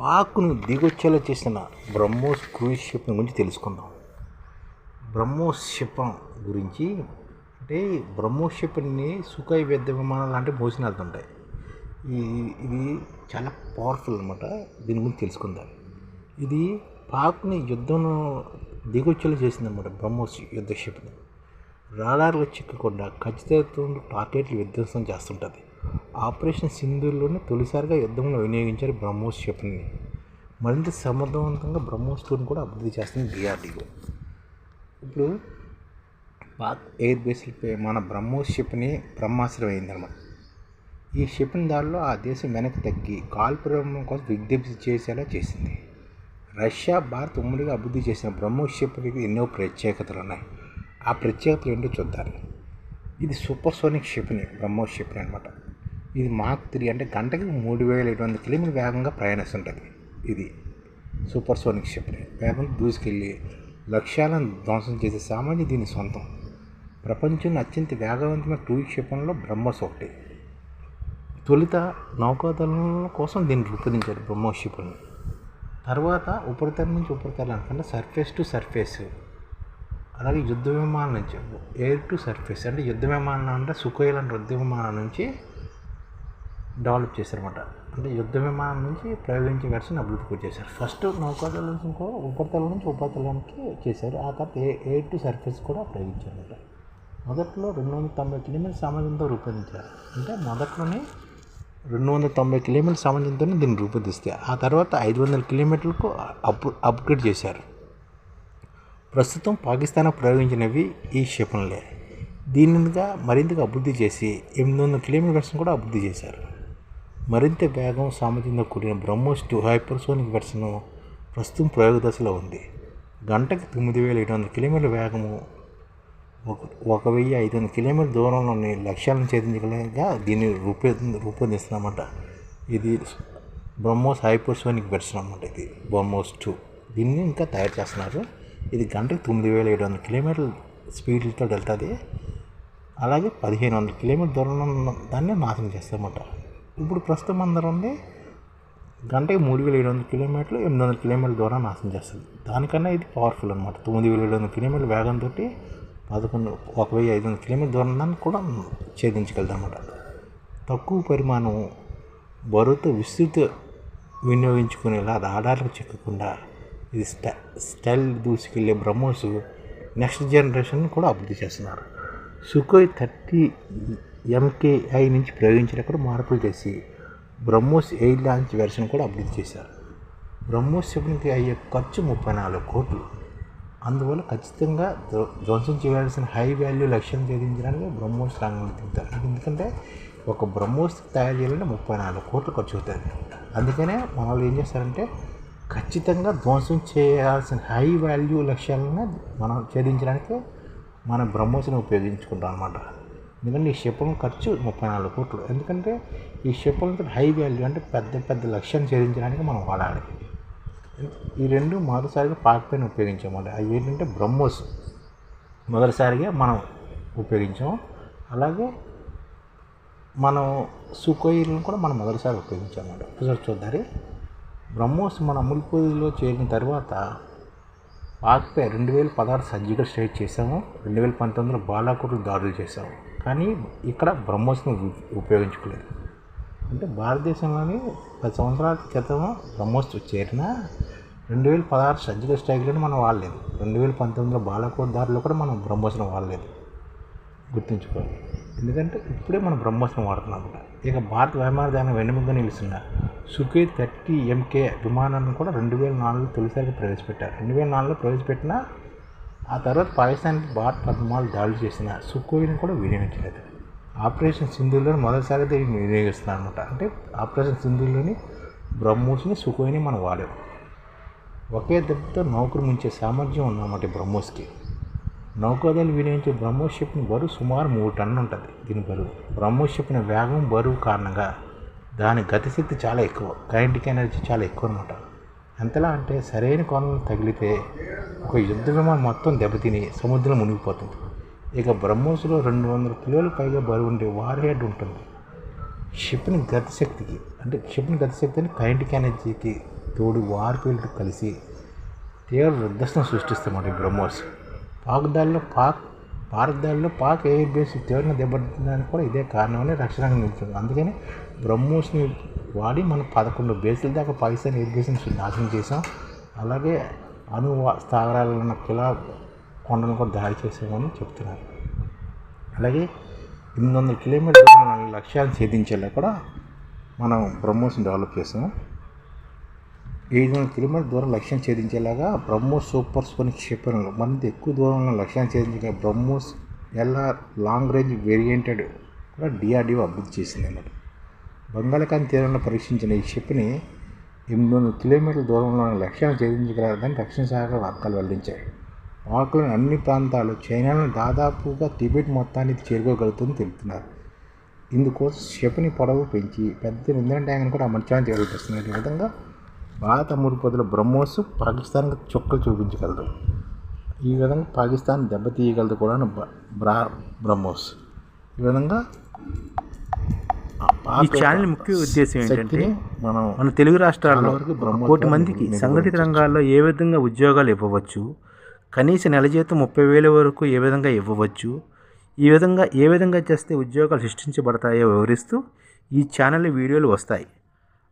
పాక్ను దిగొచ్చేలా చేసిన BrahMos cruise ship గురించి తెలుసుకుందాం. బ్రహ్మోస్ షిపం గురించి అంటే బ్రహ్మోస్ షిప్ని సుఖాయి వ్యర్థ విమానాలు లాంటి మోసిన వెళ్తుంటాయి ఈ ఇది చాలా పవర్ఫుల్ అనమాట దీని గురించి తెలుసుకుందాం. ఇది పాక్ని యుద్ధం దిగొచ్చేలా చేసిందన్నమాట బ్రహ్మోస్ యుద్ధ షిప్ని. రాడార్లు చిక్కకుండా ఖచ్చితత్వం టార్గెట్లు విధ్వంసం చేస్తుంటుంది. ఆపరేషన్ సింధూర్లోనే తొలిసారిగా యుద్ధంలో వినియోగించారు బ్రహ్మోస్ క్షిపణిని మరింత సమర్థవంతంగా బ్రహ్మోస్ టూర్ని కూడా అభివృద్ధి చేస్తుంది డిఆర్డిఓ ఇప్పుడు పాక్ ఎయిర్ బేస్లపై మన బ్రహ్మోస్ షిప్ని బ్రహ్మాస్త్రం అయిందన్నమాట ఈ షిప్ని దారిలో ఆ దేశం వెనక్కి తగ్గి కాల్పురం కోసం విజ్ఞప్తి చేసేలా చేసింది. రష్యా భారత్ ఉమ్మడిగా అభివృద్ధి చేసిన బ్రహ్మోస్ షిప్కి ఎన్నో ప్రత్యేకతలు ఉన్నాయి. ఆ ప్రత్యేకతలు ఏంటో చూద్దాం. ఇది సూపర్ సోనిక్ షిప్ని బ్రహ్మోస్ షిప్ని అనమాట ఇది మాక్ త్రీ అంటే గంటకి మూడు వేల ఏడు వందల కిలోమీటర్ వేగంగా ప్రయాణిస్తుంటుంది ఇది. సూపర్ సోనిక్ షిప్ని వేగం దూసుకెళ్ళి లక్ష్యాలను ధ్వంసం చేసే సామాన్య దీని సొంతం. ప్రపంచంలో అత్యంత వేగవంతమైన టూ క్షిపణిలో బ్రహ్మోస్ ఒకటి. తొలుత నౌకాదళం కోసం దీన్ని రూపొందించారు బ్రహ్మోస్ క్షిపణి. తర్వాత ఉపరితలం నుంచి ఉపరితలం అనుకుంటే సర్ఫేస్ టు సర్ఫేస్. అలాగే యుద్ధ విమానం నుంచి ఎయిర్ టు సర్ఫేస్ అంటే యుద్ధ విమానం అంటే సుఖోయ్ లాంటి యుద్ధ విమానం నుంచి డెవలప్ చేశారన్నమాట. అంటే యుద్ధ విమానం నుంచి ప్రయోగించే వెర్షన్ అభివృద్ధి చేశారు ఫస్ట్ నౌకాదళం నుంచి ఇంకో ఉపరితల నుంచి ఉపరితలానికి చేశారు. ఆ తర్వాత ఏ ఎయిర్ టు సర్ఫేస్ కూడా ప్రయోగించారన్నమాట. మొదట్లో రెండు వందల తొంభై కిలోమీటర్ సామర్థ్యంతో రూపొందించారు. అంటే మొదట్లోనే రెండు వందల తొంభై కిలోమీటర్ సామర్థ్యంతోనే దీన్ని రూపొందిస్తే ఆ తర్వాత ఐదు వందల కిలోమీటర్లకు అప్ అప్గ్రేడ్ చేశారు. ప్రస్తుతం పాకిస్తాన్ ప్రయోగించినవి ఈ క్షిపణులే. దీనిగా మరింతగా అభివృద్ధి చేసి ఎనిమిది వందల కిలోమీటర్స్ కూడా అభివృద్ధి చేశారు. మరింత వేగం సామర్థ్యంతో కూడిన బ్రహ్మోస్ టూ హైపర్సోనిక్ వెర్షన్ ప్రస్తుతం ప్రయోగ దశలో ఉంది. గంటకు తొమ్మిది వేల ఏడు వందల కిలోమీటర్ల వేగము ఒక ఒక వెయ్యి ఐదు వందల కిలోమీటర్ దూరంలోని లక్ష్యాలను ఛేదించగలగా దీన్ని రూపొ రూపొందిస్తున్నామన్నమాట ఇది బ్రహ్మోస్ హైపర్సోనిక్ వెర్షన్ అన్నమాట ఇది బ్రహ్మోస్ టూ. దీన్ని ఇంకా తయారు చేస్తున్నారు. ఇది గంటకు తొమ్మిది వేల ఏడు వందల కిలోమీటర్ల స్పీడ్తో వెళ్తుంది. అలాగే పదిహేను వందల కిలోమీటర్ దూరంలో ఉన్న దాన్ని నాశనం చేస్తామన్నమాట ఇప్పుడు ప్రస్తుతం అందరం ఉంది. గంటకి మూడు వేల ఏడు వందల కిలోమీటర్లు ఎనిమిది వందల కిలోమీటర్ల ద్వారా నాశనం చేస్తుంది. దానికన్నా ఇది పవర్ఫుల్ అనమాట తొమ్మిది వేల ఏడు వందల కిలోమీటర్ల వేగంతో పదకొండు ఒక వెయ్యి ఐదు వందల కిలోమీటర్ దూరం కూడా ఛేదించగలదు అనమాట తక్కువ పరిమాణం బరువుతో విస్తృత వినియోగించుకునేలా రాడార్లకు చిక్కకుండా ఇది స్టై స్టైల్ దూసుకెళ్ళే బ్రహ్మోస్ నెక్స్ట్ జనరేషన్ కూడా అభివృద్ధి చేస్తున్నారు. సుఖోయ్ థర్టీ ఎంకేఐ నుంచి ప్రయోగించినప్పుడు మార్పులు చేసి బ్రహ్మోస్ ఎయిర్ లాంచ్ వెర్షన్ కూడా అభివృద్ధి చేశారు. బ్రహ్మోస్ షిప్కి అయ్యే ఖర్చు ముప్పై నాలుగు కోట్లు. అందువల్ల ఖచ్చితంగా ధ్వంసం చేయాల్సిన హై వాల్యూ లక్ష్యం ఛేదించడానికి బ్రహ్మోస్ రంగంలో దిగుతారు ఎందుకంటే ఒక బ్రహ్మోస్ తయారు చేయాలంటే ముప్పై నాలుగు కోట్లు ఖర్చు అవుతుంది అందుకనే మన వాళ్ళు ఏం చేస్తారంటే ఖచ్చితంగా ధ్వంసం చేయాల్సిన హై వాల్యూ లక్ష్యాలను మనం ఛేదించడానికి మన బ్రహ్మోస్ని ఉపయోగించుకుంటాం అనమాట ఎందుకంటే ఈ క్షిపణి ఖర్చు ముప్పై నాలుగు కోట్లు. ఎందుకంటే ఈ క్షిపణితో హై వాల్యూ అంటే పెద్ద పెద్ద లక్ష్యాన్ని ఛేదించడానికి మనం వాడాలి. ఈ రెండు మొదటిసారిగా పాక్ పైన ఉపయోగించామండి అవి ఏంటంటే బ్రహ్మోస్ మొదటిసారిగా మనం ఉపయోగించాం. అలాగే మనం సుఖోయిలను కూడా మనం మొదటిసారి ఉపయోగించామన్నమాట ఒకసారి చూద్దారి. బ్రహ్మోస్ మన అమూల్పూరిలో చేరిన తర్వాత పాక్పై రెండు వేల పదహారు సర్జికల్ స్ట్రైక్ చేసాము రెండు వేల పంతొమ్మిదిలో బాలాకోట్లు దాడులు చేసాము కానీ ఇక్కడ బ్రహ్మోస్ని ఉపయోగించుకోలేదు. అంటే భారతదేశంలోని పది సంవత్సరాల క్రితం బ్రహ్మోస్ చేరిన రెండు వేల పదహారు సర్జికల్ స్ట్రైక్లను మనం వాడలేదు. రెండు వేల పంతొమ్మిదిలో బాలకోట్ దారిలో కూడా మనం బ్రహ్మోస్ని వాడలేదు. గుర్తుంచుకోవాలి. ఎందుకంటే ఇప్పుడే మనం బ్రహ్మోస్ని వాడుతున్నాం ఇక భారత విమానయాన వెన్నెముక నిలుస్తున్న సుఖే థర్టీ ఎంకే విమానాన్ని కూడా రెండు వేల నాలుగులో తొలిసారిగా ప్రవేశపెట్టారు. రెండు వేల నాలుగులో ప్రవేశపెట్టిన ఆ తర్వాత పాకిస్తాన్కి భారత్ పద్మాలు దాడులు చేసిన సుఖోయిని కూడా వినియోగించలేదు. ఆపరేషన్ సింధులో మొదటిసారిగా దీన్ని వినియోగిస్తున్నాను అనమాట అంటే ఆపరేషన్ సింధులోని బ్రహ్మోస్ని సుఖోయిని మనం వాడాం. ఒకే దెబ్బతో నౌకరు ముంచే సామర్థ్యం ఉందన్నమాట బ్రహ్మోస్కి. నౌకాదళం వినియోగించే బ్రహ్మోస్ షిప్ని బరువు సుమారు మూడు టన్నులు ఉంటుంది. దీని బరువు. బ్రహ్మోస్ షిప్ని వేగం బరువు కారణంగా దాని గతిశక్తి చాలా ఎక్కువ. కైనటిక్ ఎనర్జీ చాలా ఎక్కువ అనమాట ఎంతలా అంటే సరైన కోణంలో తగిలితే ఒక యుద్ధ విమానం మొత్తం దెబ్బతిని సముద్రం మునిగిపోతుంది. ఇక బ్రహ్మోస్లో రెండు వందల కిలోల పైగా బరువు ఉండే వార్ హెడ్ ఉంటుంది. షిప్ని గతిశక్తికి అంటే షిప్ని గతిశక్తిని కైనటిక్ ఎనర్జీకి తోడు వార్పేలతో కలిసి తీవ్ర విధ్వస్తం సృష్టిస్తామాట బ్రహ్మోస్. పాక్ దాడిలో పాక్ భారతదేశంలో పాక్ ఎయిర్ బేస్ తీవ్రంగా దెబ్బతినడానికి కూడా ఇదే కారణమని రక్షణ నిలుస్తుంది అందుకని బ్రహ్మోస్ని వాడి మనం పదకొండు బేసుల దాకా పాకిస్తాన్ ఎయిర్ బేస్ని నాశనం చేసాం అలాగే అణు వా- స్థావరాలు ఉన్న కిలా కొండను కూడా దాడి చేసామని చెప్తున్నారు. అలాగే ఎనిమిది వందల కిలోమీటర్ లక్ష్యాలను ఉన్న ఛేదించేలా కూడా మనం బ్రహ్మోస్ని డెవలప్ చేసాము ఐదు వందల కిలోమీటర్ దూరం లక్ష్యం ఛేదించేలాగా బ్రహ్మోస్ సూపర్ సోనిక్ క్షిపణులు. మరింత ఎక్కువ దూరంలో లక్ష్యాన్ని ఛేదించే బ్రహ్మోస్ ఎల్ఆర్ లాంగ్ రేంజ్ వేరియంటెడ్ కూడా డిఆర్డిఓ అభివృద్ధి చేసింది అన్నమాట బంగాళాఖాతం తీరంలో పరీక్షించిన ఈ క్షిపణి ఎనిమిది వందల కిలోమీటర్ల దూరంలో లక్ష్యాన్ని ఛేదించగలదని రక్షణ శాఖ వర్గాలు వెల్లడించాయి. పాక్లోని అన్ని ప్రాంతాలు చైనాలో దాదాపుగా టిబెట్ మొత్తాన్ని చేరుకోగలుగుతుందని తెలుపుతున్నారు. ఇందుకోసం క్షిపణి పొడవు పెంచి పెద్ద ఇంధన ట్యాంక్ను కూడా అమర్చడానికి జరుగుతుంది. ఈ విధంగా భారత మురిపొదల బ్రహ్మోస్ పాకిస్తాన్కి చుక్కలు చూపించగలదు. ఈ విధంగా పాకిస్తాన్ దెబ్బతీయగలదు కూడా బ్రా బ్రహ్మోస్. ఈ విధంగా ఈ ఛానల్ ముఖ్య ఉద్దేశం ఏంటంటే మనం మన తెలుగు రాష్ట్రాల్లో కోటి మందికి. సంఘటిత రంగాల్లో ఏ విధంగా ఉద్యోగాలు ఇవ్వవచ్చు కనీస నెల జీతం ముప్పై వేల వరకు ఏ విధంగా ఇవ్వవచ్చు ఈ విధంగా ఏ విధంగా చేస్తే ఉద్యోగాలు సృష్టించబడతాయో వివరిస్తూ ఈ ఛానల్ వీడియోలు వస్తాయి.